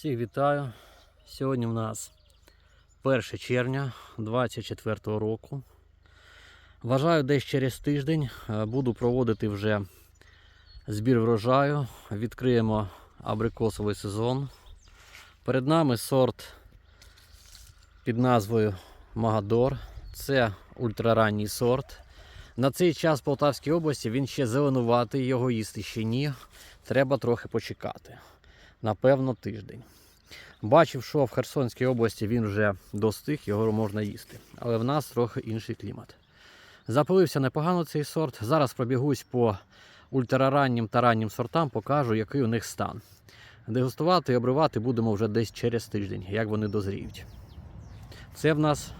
Всіх вітаю. Сьогодні в нас 1 червня 2024 року. Вважаю, десь через тиждень е, буду проводити вже збір врожаю. Відкриємо абрикосовий сезон. Перед нами сорт під назвою Магадор. Це ультраранній сорт. На цей час в Полтавській області він ще зеленуватий, його їсти ще ні. Треба трохи почекати. Напевно, тиждень. Бачив, що в Херсонській області він вже достиг, його можна їсти. Але в нас трохи інший клімат. Запилився непогано цей сорт. Зараз пробігусь по ультрараннім та раннім сортам, покажу, який у них стан. Дегустувати і обривати будемо вже десь через тиждень, як вони дозріють. Це в нас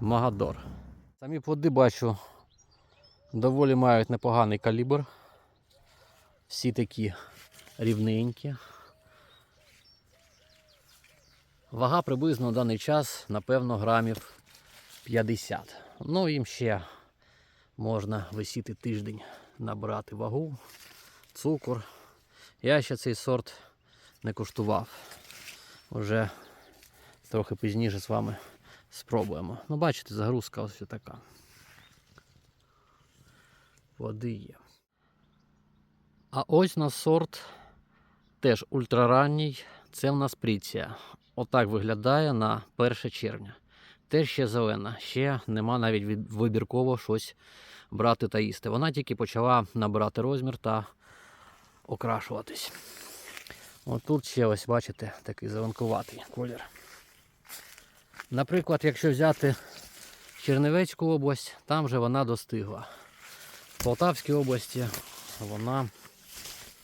Магадор. Самі плоди бачу, доволі мають непоганий калібр. Всі такі рівненькі. Вага приблизно на даний час, напевно, грамів 50. Ну, їм ще можна висіти тиждень, набрати вагу, цукор. Я ще цей сорт не куштував. Уже трохи пізніше з вами спробуємо. Ну, бачите, загрузка ось така. Води є. А ось на сорт теж ультраранній. Це в нас пріція. Отак виглядає на 1 червня. Теж ще зелена, ще нема навіть вибірково щось брати та їсти. Вона тільки почала набирати розмір та окрашуватись. От тут ще ось, бачите, такий зеленкуватий колір. Наприклад, якщо взяти Чернівецьку область, там вже вона достигла. В Полтавській області вона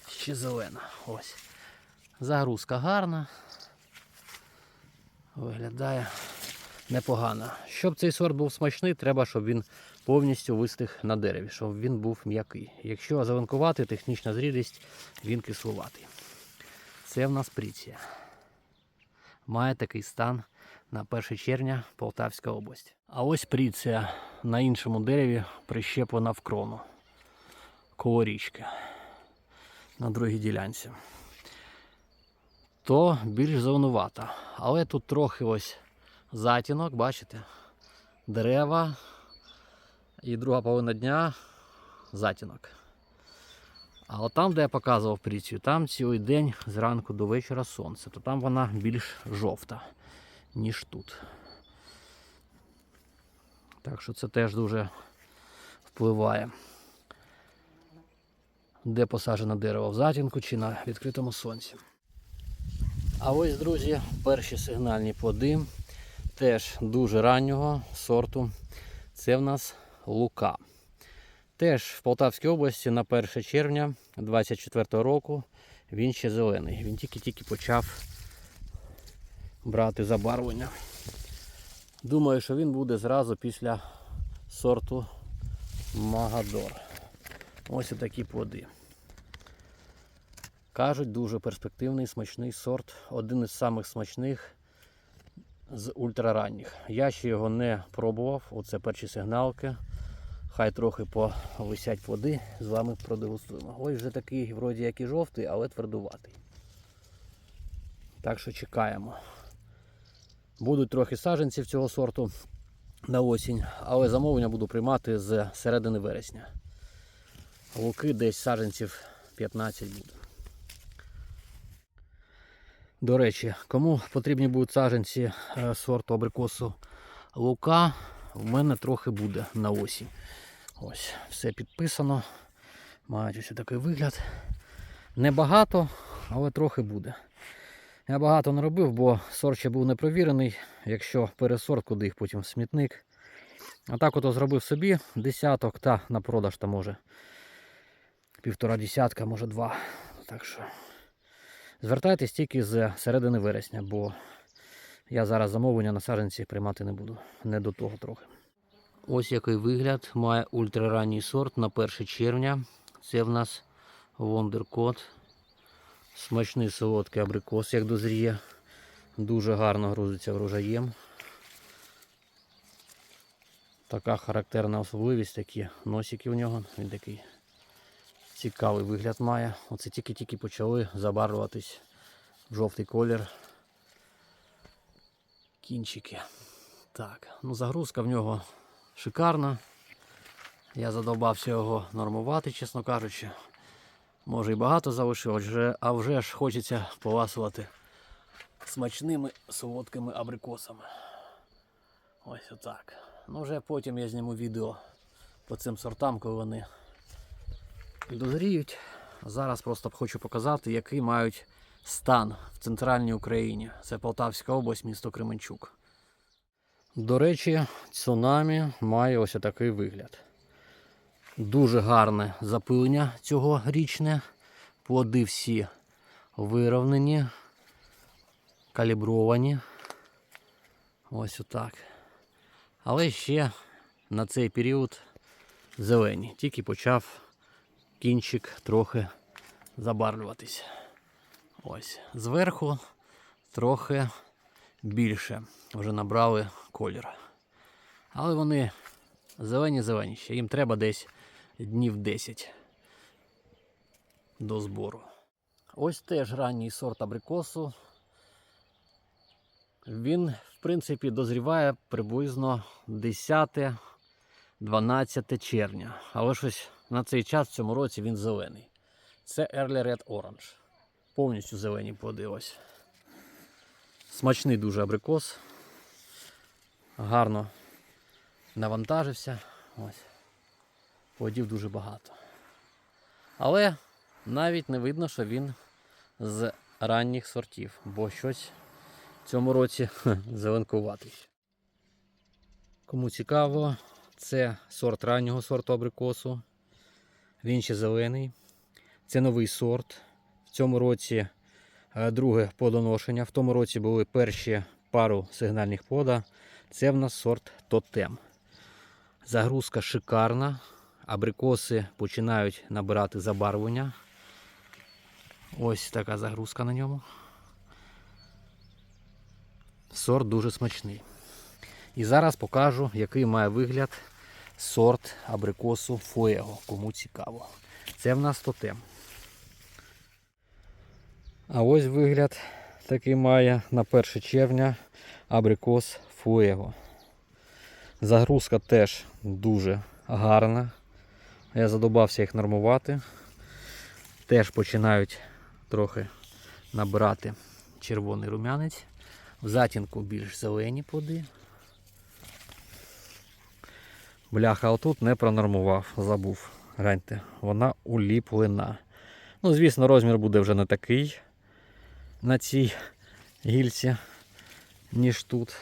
ще зелена. Ось. Загрузка гарна. Виглядає непогано. Щоб цей сорт був смачний, треба, щоб він повністю вистиг на дереві, щоб він був м'який. Якщо зеленкувати, технічна зрілість, він кислуватий. Це в нас пріція. Має такий стан на 1 червня Полтавська область. А ось пріція на іншому дереві прищеплена в крону коло річки на другій ділянці то більш зеленувата. Але тут трохи ось затінок, бачите? Дерева і друга половина дня затінок. А от там, де я показував прицію, там цілий день зранку до вечора сонце, то там вона більш жовта, ніж тут. Так що це теж дуже впливає. Де посаджено дерево в затінку чи на відкритому сонці. А ось, друзі, перші сигнальні плоди теж дуже раннього сорту. Це в нас лука. Теж в Полтавській області на 1 червня 2024 року він ще зелений. Він тільки-тільки почав брати забарвлення. Думаю, що він буде зразу після сорту Магадор. Ось такі плоди. Кажуть, дуже перспективний смачний сорт. Один із самих смачних з ультраранніх. Я ще його не пробував. Оце перші сигналки. Хай трохи повисять плоди, з вами продегустуємо. Ось вже такий, вроді як і жовтий, але твердуватий. Так що чекаємо. Будуть трохи саджанців цього сорту на осінь, але замовлення буду приймати з середини вересня. Луки десь саджанців 15 буде. До речі, кому потрібні будуть саджанці е, сорту абрикосу лука, в мене трохи буде на осінь. Ось, все підписано. Мають ось такий вигляд. Небагато, але трохи буде. Я багато не робив, бо сорт ще був непровірений. Якщо пересорт, куди їх потім в смітник. А так ото зробив собі десяток та на продаж там може півтора десятка, може два. Так що звертайтесь тільки з середини вересня, бо я зараз замовлення на саджанці приймати не буду. Не до того трохи. Ось який вигляд має ультраранній сорт на 1 червня. Це в нас Wondercode. Смачний солодкий абрикос, як дозріє. Дуже гарно грузиться врожаєм. Така характерна особливість, такі носики у нього. Він такий цікавий вигляд має. Оце тільки-тільки почали забарвуватись в жовтий колір Кінчики. Так, ну загрузка в нього шикарна. Я задовбався його нормувати, чесно кажучи. Може і багато залишилось, вже- а вже ж хочеться поласувати смачними солодкими абрикосами. Ось отак. Ну вже потім я зніму відео по цим сортам, коли вони дозріють. Зараз просто хочу показати, який мають стан в центральній Україні. Це Полтавська область, місто Кременчук. До речі, цунамі має ось такий вигляд. Дуже гарне запилення цього річне. Плоди всі вирівнені, калібровані. Ось отак. Але ще на цей період зелені. Тільки почав кінчик трохи забарвлюватись. Ось. Зверху трохи більше вже набрали колір. Але вони зелені-зелені ще. Їм треба десь днів 10 до збору. Ось теж ранній сорт абрикосу. Він, в принципі, дозріває приблизно 10-12 червня. Але щось на цей час в цьому році він зелений. Це Early Red Orange. Повністю зелені плоди. Смачний дуже абрикос. Гарно навантажився. Ось. Плодів дуже багато. Але навіть не видно, що він з ранніх сортів, бо щось в цьому році зеленкуватий. Кому цікаво, це сорт раннього сорту абрикосу. Він ще зелений. Це новий сорт. В цьому році е, друге плодоношення. В тому році були перші пару сигнальних плода. Це в нас сорт Тотем. Загрузка шикарна. Абрикоси починають набирати забарвлення. Ось така загрузка на ньому. Сорт дуже смачний. І зараз покажу, який має вигляд сорт абрикосу Фуего, кому цікаво. Це в нас тотем. А ось вигляд такий має на 1 червня абрикос Фуего. Загрузка теж дуже гарна. Я задобався їх нормувати. Теж починають трохи набирати червоний рум'янець. В затінку більш зелені плоди. Бляха, отут не пронормував, забув. Гляньте, вона уліплена. Ну, звісно, розмір буде вже не такий на цій гільці, ніж тут.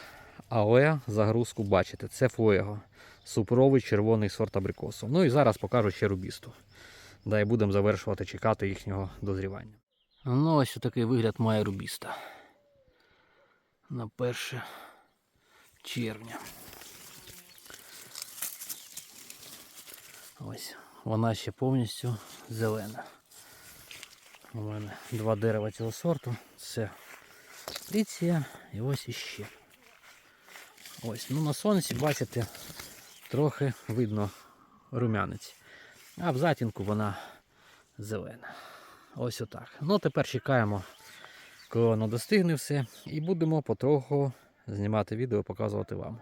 Але загрузку бачите, це фуего. Супровий червоний сорт абрикосу. Ну і зараз покажу ще рубісту. Да і будемо завершувати чекати їхнього дозрівання. Ну, ось такий вигляд має рубіста. На 1 червня. Ось, вона ще повністю зелена. У мене два дерева цього сорту. Це Тріція і ось іще. Ось, ну на сонці, бачите, трохи видно рум'янець. А в затінку вона зелена. Ось отак. Ну, тепер чекаємо, коли воно достигне все, і будемо потроху знімати відео, показувати вам.